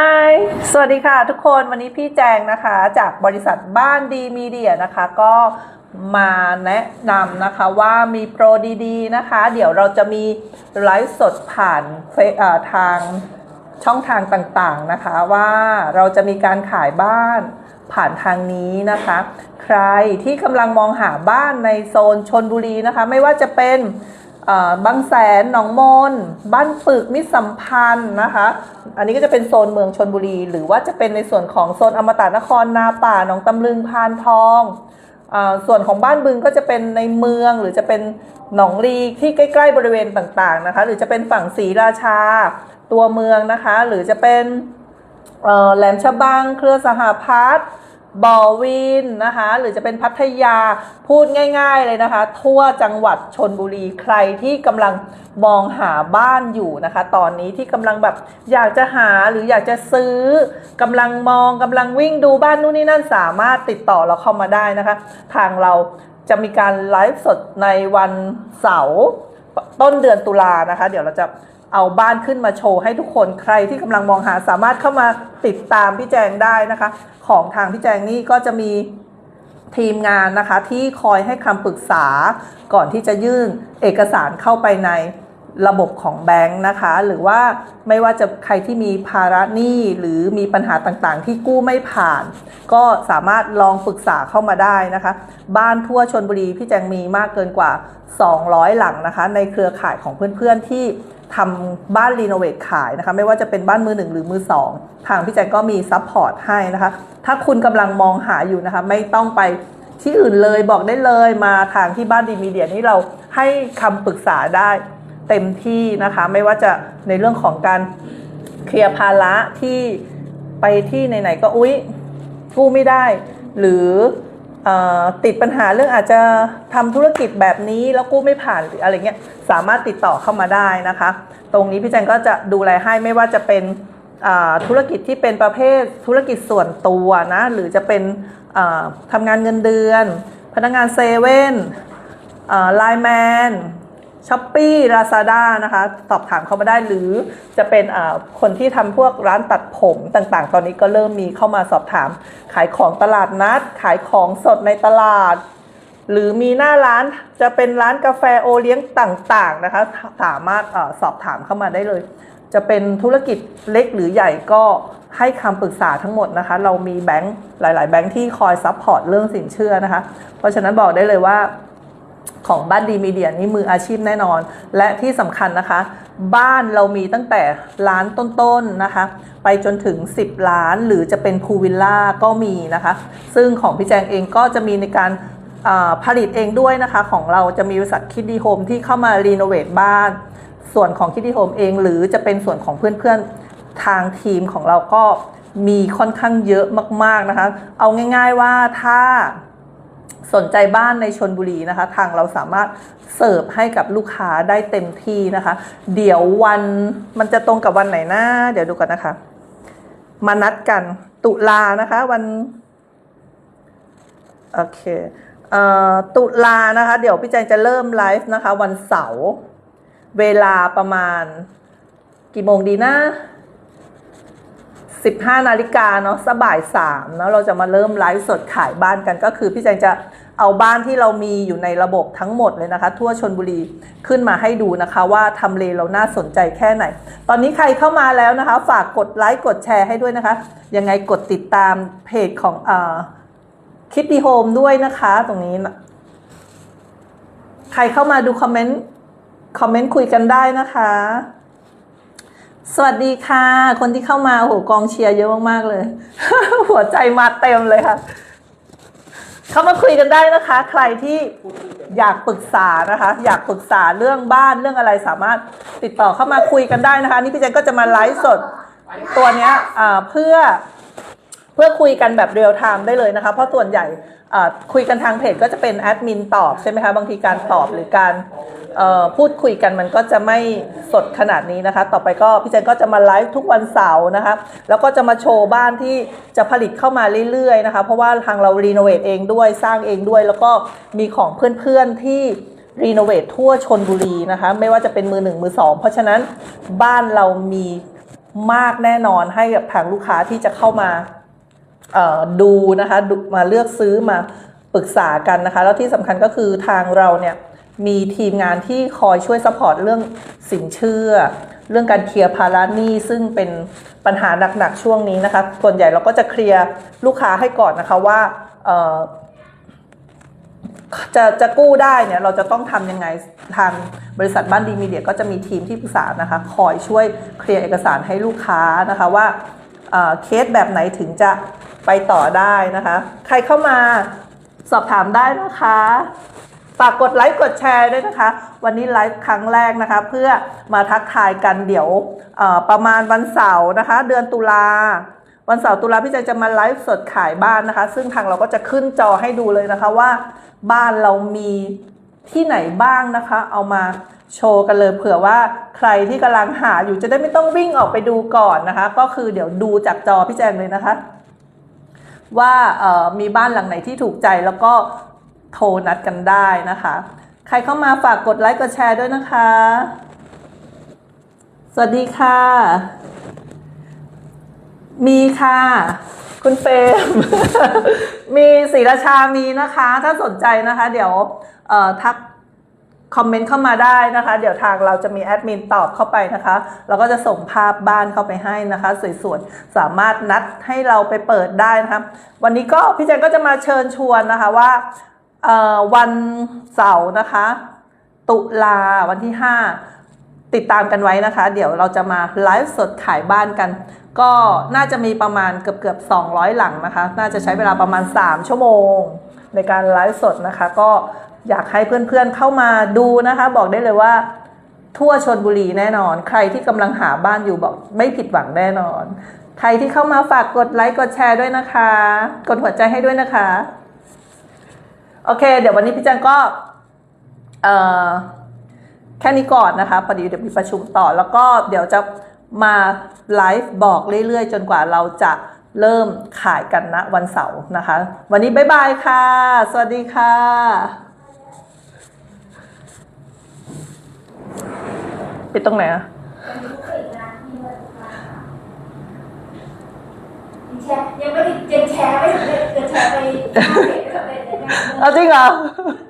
ฮายสวัสดีค่ะทุกคนวันนี้พี่แจงนะคะจากบริษัทบ้านดีมีเดียนะคะ ก็มาแนะนำนะคะว่ามีโปรดีๆนะคะ เดี๋ยวเราจะมีไลฟ์สดผ่านาทางช่องทางต่างๆนะคะว่าเราจะมีการขายบ้านผ่านทางนี้นะคะ ใครที่กำลังมองหาบ้านในโซนชนบุรีนะคะ ไม่ว่าจะเป็น บางแสนหนองมน บ้านปึกมิสัมพันธ์นะคะ อันนี้ก็จะเป็นโซนเมืองชนบุรี หรือว่าจะเป็นในส่วนของโซนอมตะนครนาป่าหนองตำลึงพานทองอส่วนของบ้านบึงก็จะเป็นในเมืองหรือจะเป็นหนองลีที่ใกล้ ๆ บริเวณต่างๆนะคะ หรือจะเป็นฝั่งศรีราชาตัวเมืองนะคะ หรือจะเป็นแหลมฉบังเครือสหพัฒน์ บ่อวินนะคะหรือจะเป็นพัทยาพูดง่าย ๆเลยนะคะ ทั่วจังหวัดชนบุรีใครที่กำลังมองหาบ้านอยู่นะคะ ตอนนี้ที่กำลังแบบอยากจะหาหรืออยากจะซื้อกำลังมองกำลังวิ่งดูบ้านนู่นนี่นั่นสามารถติดต่อเราเข้ามาได้นะคะ ทางเราจะมีการไลฟ์สดในวันเสาร์ต้นเดือนตุลานะคะ เดี๋ยวเราจะ เอาบ้านขึ้นมาโชว์ให้ทุกคนใครที่กำลังมองหาสามารถเข้ามาติดตามพี่แจงได้นะคะ ของทางพี่แจงนี่ก็จะมีทีมงานนะคะที่คอยให้คำปรึกษาก่อนที่จะยื่นเอกสารเข้าไปใน ระบบของแบงค์นะคะ หรือว่าไม่ว่าจะใครที่มีภาระหนี้หรือมีปัญหาต่างๆ ที่กู้ไม่ผ่าน ก็สามารถลองปรึกษาเข้ามาได้นะคะ บ้านทั่วชนบุรีพี่แจงมีมากเกินกว่า 200 หลังนะคะ ในเครือข่ายของเพื่อนๆที่ทำบ้านรีโนเวทขายนะคะ ไม่ว่าจะเป็นบ้านมือหนึ่งหรือมือสองทางพี่แจงก็มีซัพพอร์ตให้นะคะ ถ้าคุณกำลังมองหาอยู่นะคะ ไม่ต้องไปที่อื่นเลยบอกได้เลยมาทางที่บ้านดีมีเดียนี่เราให้คำปรึกษาได้ เต็มที่นะคะ ไม่ว่าจะในเรื่องของการเคลียร์ภาระที่ไปที่ไหนๆก็อุ๊ยกู้ไม่ได้ หรืออติดปัญหาเรื่องอาจจะทำธุรกิจแบบนี้แล้วกู้ไม่ผ่านหรืออะไรเงี้ยสามารถติดต่อเข้ามาได้นะคะ ตรงนี้พี่แจงก็จะดูแลให้ไม่ว่าจะเป็นธุรกิจที่เป็นประเภทธุรกิจส่วนตัวนะหรือจะเป็นอ่าทำงานเงินเดือน พนักงานเซเว่นไลน์แมน ช้อปปี้ลาซาด้านะคะ สอบถามเข้ามาได้หรือจะเป็นอ่าคนที่ทำพวกร้านตัดผมต่างๆ ตอนนี้ก็เริ่มมีเข้ามาสอบถาม ขายของตลาดนัด ขายของสดในตลาด หรือมีหน้าร้านจะเป็นร้านกาแฟโอเลี้ยงต่างๆนะคะ สามารถอาสอบถามเข้ามาได้เลย จะเป็นธุรกิจเล็กหรือใหญ่ก็ให้คำปรึกษาทั้งหมดนะคะ เรามีแบงค์หลาย ๆ แบงค์ที่คอยซัพพอร์ตเรื่องสินเชื่อนะคะ เพราะฉะนั้นบอกได้เลยว่า ของบ้านดีมีเดียนี่มืออาชีพแน่นอน และที่สำคัญนะคะ บ้านเรามีตั้งแต่ล้านต้นๆนะคะ ไปจนถึง 10 ล้านหรือจะเป็นพูลวิลล่าก็มีนะคะ ซึ่งของพี่แจงเองก็จะมีในการผลิตเองด้วยนะคะ ของเราจะมีบริษัทคิดดีโฮมที่เข้ามารีโนเวทบ้าน ส่วนของคิดดีโฮมเองหรือจะเป็นส่วนของเพื่อนๆทางทีมของเราก็มีค่อนข้างเยอะมากๆนะคะ เอาง่าย ๆว่าถ้า สนใจบ้านในชนบุรีนะคะ ทางเราสามารถเสิร์ฟให้กับลูกค้าได้เต็มที่นะคะ เดี๋ยววันมันจะตรงกับวันไหนนะเดี๋ยวดูกันนะคะ มานัดกันตุลานะคะ วันโอเคเอ่อตุลานะคะ เดี๋ยวพี่แจงจะเริ่มไลฟ์นะคะ วันเสาร์เวลาประมาณกี่โมงดีนะ 15 นาฬิกาเนาะสบ่ายสามเนาะเราจะมาเริ่มไลฟ์สดขายบ้านกันก็คือพี่แจงจะเอาบ้านที่เรามีอยู่ในระบบทั้งหมดเลยนะคะ ทั่วชนบุรีขึ้นมาให้ดูนะคะว่าทำเลเราน่าสนใจแค่ไหน ตอนนี้ใครเข้ามาแล้วนะคะ ฝากกดไลค์กดแชร์ให้ด้วยนะคะ ยังไงกดติดตามเพจของอ่าคิดดีโฮมด้วยนะคะ ตรงนี้ ใครเข้ามาดูคอมเมนต์คอมเมนต์คุยกันได้นะคะ สวัสดีค่ะ คนที่เข้ามาโหกองเชียร์เยอะมาก ๆ เลย หัวใจมาเต็มเลยค่ะ เข้ามาคุยกันได้นะคะ ใครที่อยากปรึกษานะคะ อยากปรึกษาเรื่องบ้านเรื่องอะไรสามารถติดต่อเข้ามาคุยกันได้นะคะ นี่พี่แจนก็จะมาไลฟ์สดตัวเนี้ยเพื่อเพื่อคุยกันแบบเรียลไทม์ได้เลยนะคะ เพราะส่วนใหญ่คุยกันทางเพจก็จะเป็นแอดมินตอบใช่ไหมคะบางทีการตอบหรือการ พูดคุยกันมันก็จะไม่สดขนาดนี้นะคะ ต่อไปก็พี่แจนก็จะมาไลฟ์ทุกวันเสาร์นะคะ แล้วก็จะมาโชว์บ้านที่จะผลิตเข้ามาเรื่อยๆนะคะ เพราะว่าทางเรารีโนเวทเองด้วยสร้างเองด้วย แล้วก็มีของเพื่อนๆที่รีโนเวททั่วชนบุรีนะคะ ไม่ว่าจะเป็นมือหนึ่งมือสองเพราะฉะนั้นบ้านเรามีมากแน่นอนให้กับทางลูกค้าที่จะเข้ามาดูนะคะมาเลือกซื้อมาปรึกษากันนะคะ แล้วที่สำคัญก็คือทางเราเนี่ย มีทีมงานที่คอยช่วยสปอร์ตเรื่องสินเชื่อ เรื่องการเคลียร์ภาระหนี้ซึ่งเป็นปัญหาหนักๆช่วงนี้นะคะ ส่วนใหญ่เราก็จะเคลียร์ลูกค้าให้ก่อนนะคะว่าจะจะกู้ได้เนี่ยเราจะต้องทำยังไงทางบริษัทบ้านดีมีเดียก็จะมีทีมที่ปรึกษานะคะ คอยช่วยเคลียร์เอกสารให้ลูกค้านะคะว่าเเคสแบบไหนถึงจะไปต่อได้นะคะ ใครเข้ามาสอบถามได้นะคะ ฝากกดไลค์กดแชร์ด้วยนะคะ วันนี้ไลฟ์ครั้งแรกนะคะ เพื่อมาทักทายกันเดี๋ยวประมาณวันเสาร์นะคะ เดือนตุลาวันเสาร์ตุลาพี่แจจะมาไลฟ์สดขายบ้านนะคะ ซึ่งทางเราก็จะขึ้นจอให้ดูเลยนะคะว่าบ้านเรามีที่ไหนบ้างนะคะ เอามาโชว์กันเลยเผื่อว่าใครที่กำลังหาอยู่จะได้ไม่ต้องวิ่งออกไปดูก่อนนะคะ ก็คือเดี๋ยวดูจากจอพี่แจงเลยนะคะ ว่ามีบ้านหลังไหนที่ถูกใจแล้วก็ โทรนัดกันได้นะคะ ใครเข้ามาฝากกดไลค์กดแชร์ด้วยนะคะ สวัสดีค่ะ มีค่ะ คุณเฟรมมีศรีราชามีนะคะ ถ้าสนใจนะคะ เดี๋ยวเอ่อทักคอมเมนต์เข้ามาได้นะคะ เดี๋ยวทางเราจะมีแอดมินตอบเข้าไปนะคะเราก็จะส่งภาพบ้านเข้าไปให้นะคะสวยๆสามารถนัดให้เราไปเปิดได้นะคะ วันนี้ก็พี่แจงก็จะมาเชิญชวนนะคะว่า วันเสาร์นะคะ ตุลาวันที่ 5 ติดตามกันไว้นะคะ เดี๋ยวเราจะมาไลฟ์สดขายบ้านกัน ก็น่าจะมีประมาณเกือบเกือบๆ200 หลังนะคะ น่าจะใช้เวลาประมาณ 3 ชั่วโมง ในการไลฟ์สดนะคะ ก็อยากให้เพื่อนๆเข้ามาดูนะคะ บอกได้เลยว่าทั่วชนบุรีแน่นอน ใครที่กำลังหาบ้านอยู่บอกไม่ผิดหวังแน่นอน ใครที่เข้ามาฝากกดไลค์กดแชร์ด้วยนะคะ กดหัวใจให้ด้วยนะคะ โอเค เดี๋ยววันนี้พี่จังก็เอ่อแค่นี้ก่อนนะคะพอดีเดี๋ยวมีประชุมต่อ แล้วก็เดี๋ยวจะมาไลฟ์บอกเรื่อยๆ จนกว่าเราจะเริ่มขายกันนะวันเสาร์นะคะ วันนี้บ๊ายบายค่ะ สวัสดีค่ะปิดตรงไหนอะแชร์ยังไม่ได้ยังแชร์ไม่สำเร็จจะแชร์ไป ห้าเพ